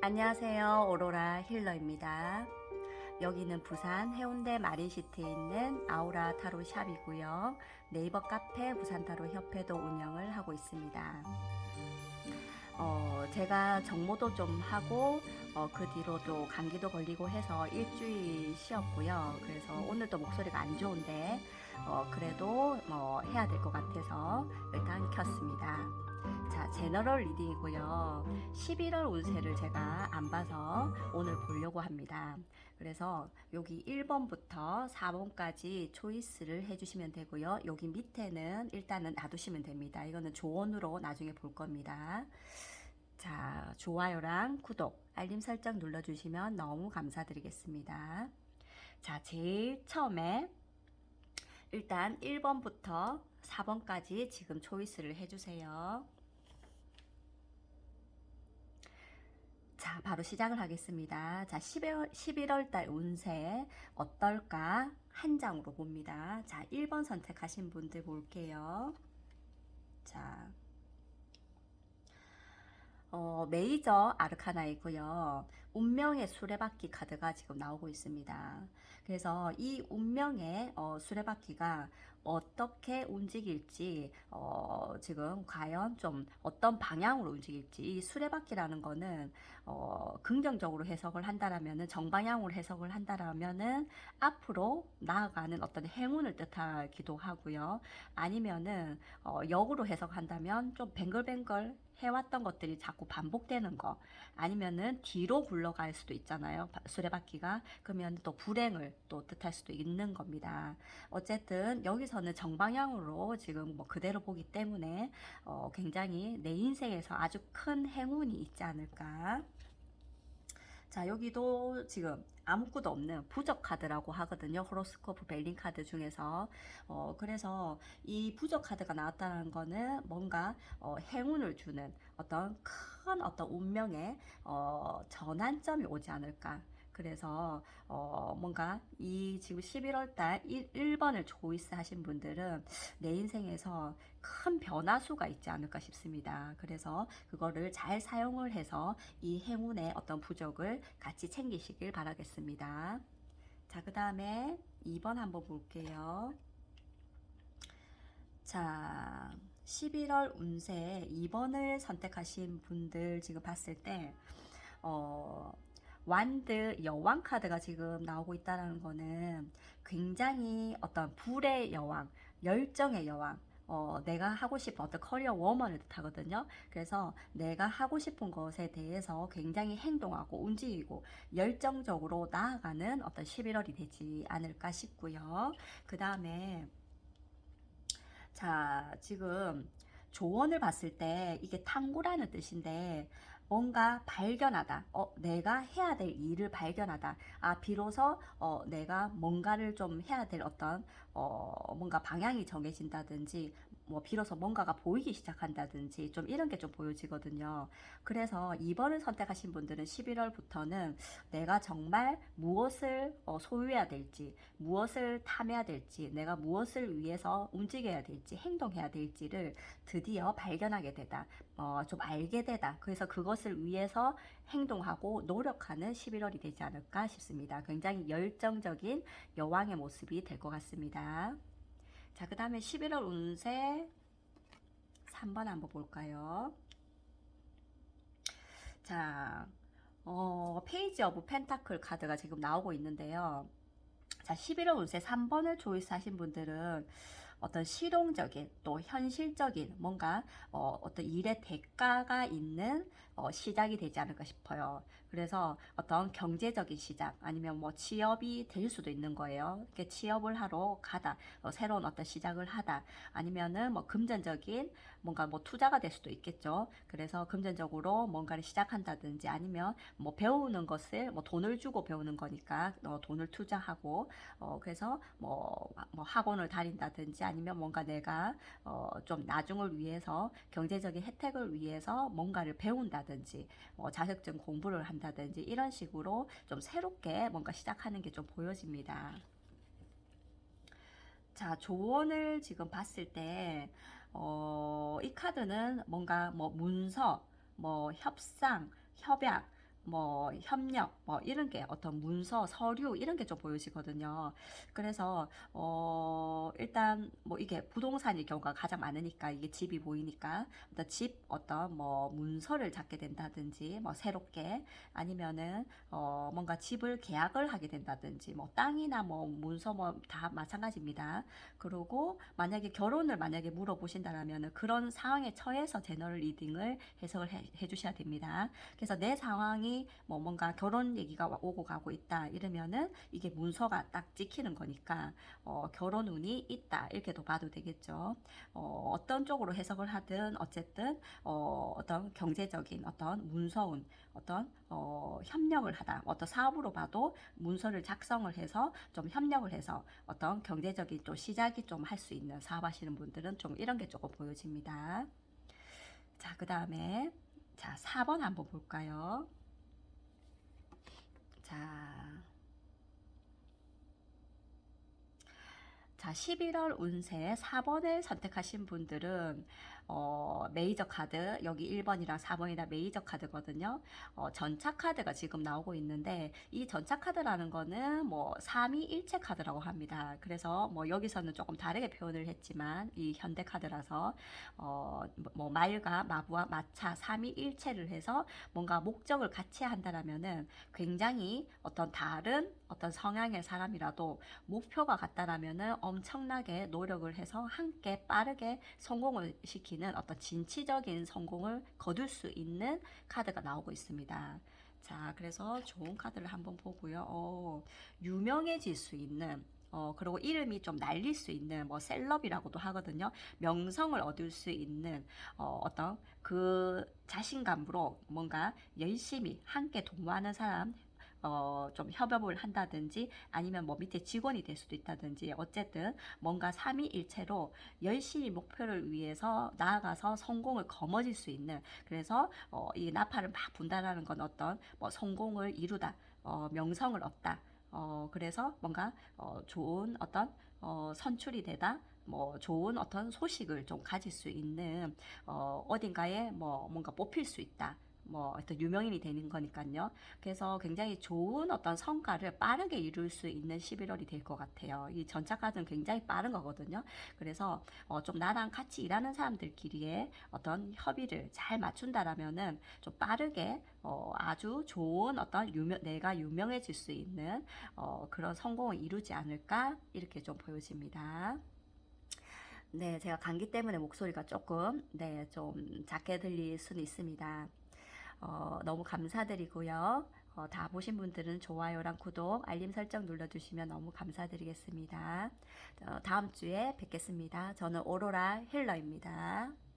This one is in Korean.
안녕하세요. 오로라 힐러입니다. 여기는 부산 해운대 마린시티에 있는 아우라 타로 샵이고요. 네이버 카페 부산 타로 협회도 운영을 하고 있습니다. 어, 제가 정모도 좀 하고 어, 그 뒤로도 감기도 걸리고 해서 일주일 쉬었고요. 그래서 오늘도 목소리가 안 좋은데 어, 그래도 뭐 해야 될 것 같아서 일단 켰습니다. 자, 제너럴 리딩이고요. 11월 운세를 제가 안 봐서 오늘 보려고 합니다. 그래서 여기 1번부터 4번까지 초이스를 해주시면 되고요. 여기 밑에는 일단은 놔두시면 됩니다. 이거는 조언으로 나중에 볼 겁니다. 자, 좋아요랑 구독, 알림 설정 눌러주시면 너무 감사드리겠습니다. 자, 제일 처음에 일단 1번부터 4번까지 지금 초이스를 해주세요. 자, 바로 시작을 하겠습니다. 자, 11월, 11월 달 운세 어떨까? 한 장으로 봅니다. 자, 1번 선택하신 분들 볼게요. 자, 어, 메이저 아르카나이고요. 운명의 수레바퀴 카드가 지금 나오고 있습니다. 그래서 이 운명의 어, 수레바퀴가 어떻게 움직일지 어, 지금 과연 좀 어떤 방향으로 움직일지 이 수레바퀴라는 거는 어, 긍정적으로 해석을 한다라면은 정방향으로 해석을 한다라면은 앞으로 나아가는 어떤 행운을 뜻하기도 하고요. 아니면은 어, 역으로 해석한다면 좀 뱅글뱅글 해왔던 것들이 자꾸 반복되는 거 아니면은 뒤로 굴 러갈 수도 있잖아요. 바- 수레바퀴가. 그러면 또 불행을 또 뜻할 수도 있는 겁니다. 어쨌든 여기서는 정방향으로 지금 뭐 그대로 보기 때문에 어, 굉장히 내 인생에서 아주 큰 행운이 있지 않을까 자 여기도 지금 아무것도 없는 부적 카드라고 하거든요. 호로스코프 벨링 카드 중에서. 어 그래서 이 부적 카드가 나왔다는 거는 뭔가 어, 행운을 주는 어떤 큰 어떤 운명의 어, 전환점이 오지 않을까 그래서 어, 뭔가 이 지금 11월 달 1, 번을 초이스 하신 분들은 내 인생에서 큰 변화수가 있지 않을까 싶습니다. 그래서 그거를 잘 사용을 해서 이 행운의 어떤 부적을 같이 챙기시길 바라겠습니다. 자, 그 다음에 2번 한번 볼게요. 자, 11월 운세 2번을 선택하신 분들 지금 봤을 때, 어, 완드 여왕 카드가 지금 나오고 있다는 거는 굉장히 어떤 불의 여왕, 열정의 여왕, 어, 내가 하고 싶은 어떤 커리어 워먼을 뜻하거든요. 그래서 내가 하고 싶은 것에 대해서 굉장히 행동하고 움직이고 열정적으로 나아가는 어떤 11월이 되지 않을까 싶고요. 그 다음에 자, 지금 조언을 봤을 때 이게 탐구라는 뜻인데 뭔가 발견하다. 어, 내가 해야 될 일을 발견하다. 아, 비로소 어, 내가 뭔가를 좀 해야 될 어떤 어, 뭔가 방향이 정해진다든지 뭐 비로소 뭔가가 보이기 시작한다든지 좀 이런 게 좀 보여지거든요. 그래서 2번을 선택하신 분들은 11월부터는 내가 정말 무엇을 어, 소유해야 될지, 무엇을 탐해야 될지, 내가 무엇을 위해서 움직여야 될지, 행동해야 될지를 드디어 발견하게 되다. 어, 좀 알게 되다. 그래서 그것을 위해서 행동하고 노력하는 11월이 되지 않을까 싶습니다. 굉장히 열정적인 여왕의 모습이 될 것 같습니다. 자, 그 다음에 11월 운세 3번 한번 볼까요? 자, 어, 페이지 오브 펜타클 카드가 지금 나오고 있는데요. 자, 11월 운세 3번을 조이스 하신 분들은 어떤 실용적인 또 현실적인 뭔가 어, 어떤 일의 대가가 있는 어, 시작이 되지 않을까 싶어요. 그래서 어떤 경제적인 시작 아니면 뭐 취업이 될 수도 있는 거예요. 이렇게 취업을 하러 가다 어, 새로운 어떤 시작을 하다 아니면은 뭐 금전적인 뭔가 뭐 투자가 될 수도 있겠죠. 그래서 금전적으로 뭔가를 시작한다든지 아니면 뭐 배우는 것을 뭐 돈을 주고 배우는 거니까 어, 돈을 투자하고 어, 그래서 뭐, 뭐 학원을 다닌다든지 아니면 뭔가 내가 어, 좀 나중을 위해서 경제적인 혜택을 위해서 뭔가를 배운다 든지 어, 자격증 공부를 한다든지 이런 식으로 좀 새롭게 뭔가 시작하는 게 좀 보여집니다. 자, 조언을 지금 봤을 때, 어, 이 카드는 뭔가 뭐 문서, 뭐 협상, 협약, 뭐 협력 뭐 이런 게 어떤 문서 서류 이런 게 좀 보여지거든요. 그래서 어 일단 뭐 이게 부동산일 경우가 가장 많으니까 이게 집이 보이니까 어떤 집 어떤 뭐 문서를 잡게 된다든지 뭐 새롭게 아니면은 어 뭔가 집을 계약을 하게 된다든지 뭐 땅이나 뭐 문서 뭐 다 마찬가지입니다. 그리고 만약에 결혼을 만약에 물어보신다라면은 그런 상황에 처해서 제너럴 리딩을 해석을 해, 해 주셔야 됩니다. 그래서 내 상황이 뭐 뭔가 결혼 얘기가 와- 오고 가고 있다 이러면은 이게 문서가 딱 찍히는 거니까 어, 결혼 운이 있다 이렇게도 봐도 되겠죠. 어, 어떤 쪽으로 해석을 하든 어쨌든 어, 어떤 경제적인 어떤 문서운 어떤 어, 협력을 하다 어떤 사업으로 봐도 문서를 작성을 해서 좀 협력을 해서 어떤 경제적인 또 시작이 좀 할 수 있는 사업하시는 분들은 좀 이런 게 조금 보여집니다. 자, 그 다음에 자, 4번 한번 볼까요? 자, 자, 11월 운세 4번을 선택하신 분들은 어, 메이저 카드 여기 1번이랑 4번이랑 메이저 카드거든요. 어, 전차 카드가 지금 나오고 있는데 이 전차 카드라는 거는 뭐 3위 일체 카드라고 합니다. 그래서 뭐 여기서는 조금 다르게 표현을 했지만 이 현대 카드라서 어, 뭐 말과 마부와 마차 3위 일체를 해서 뭔가 목적을 같이 한다라면은 굉장히 어떤 다른 어떤 성향의 사람이라도 목표가 같다라면은 엄청나게 노력을 해서 함께 빠르게 성공을 시키는 어떤 진취적인 성공을 거둘 수 있는 카드가 나오고 있습니다. 자, 그래서 좋은 카드를 한번 보고요. 어, 유명해질 수 있는 어, 그리고 이름이 좀 날릴 수 있는 뭐 셀럽이라고도 하거든요. 명성을 얻을 수 있는 어, 어떤 그 자신감으로 뭔가 열심히 함께 동무하는 사람 어, 좀 협업을 한다든지 아니면 뭐 밑에 직원이 될 수도 있다든지 어쨌든 뭔가 삼위일체로 열심히 목표를 위해서 나아가서 성공을 거머쥘 수 있는 그래서 어, 이 나팔을 막 분다라는 건 어떤 뭐 성공을 이루다 어, 명성을 얻다 어, 그래서 뭔가 어, 좋은 어떤 어, 선출이 되다 뭐 좋은 어떤 소식을 좀 가질 수 있는 어, 어딘가에 뭐 뭔가 뽑힐 수 있다. 뭐 어떤 유명인이 되는 거니까요. 그래서 굉장히 좋은 어떤 성과를 빠르게 이룰 수 있는 11월이 될 것 같아요. 이 전차 카드는 굉장히 빠른 거거든요. 그래서 어, 좀 나랑 같이 일하는 사람들끼리의 어떤 협의를 잘 맞춘다라면은 좀 빠르게 어, 아주 좋은 어떤 유명 내가 유명해질 수 있는 어, 그런 성공을 이루지 않을까 이렇게 좀 보여집니다. 네, 제가 감기 때문에 목소리가 조금 네, 좀 작게 들릴 수는 있습니다. 어, 너무 감사드리고요. 어, 다 보신 분들은 좋아요랑 구독, 알림 설정 눌러주시면 너무 감사드리겠습니다. 어, 다음 주에 뵙겠습니다. 저는 오로라 힐러입니다.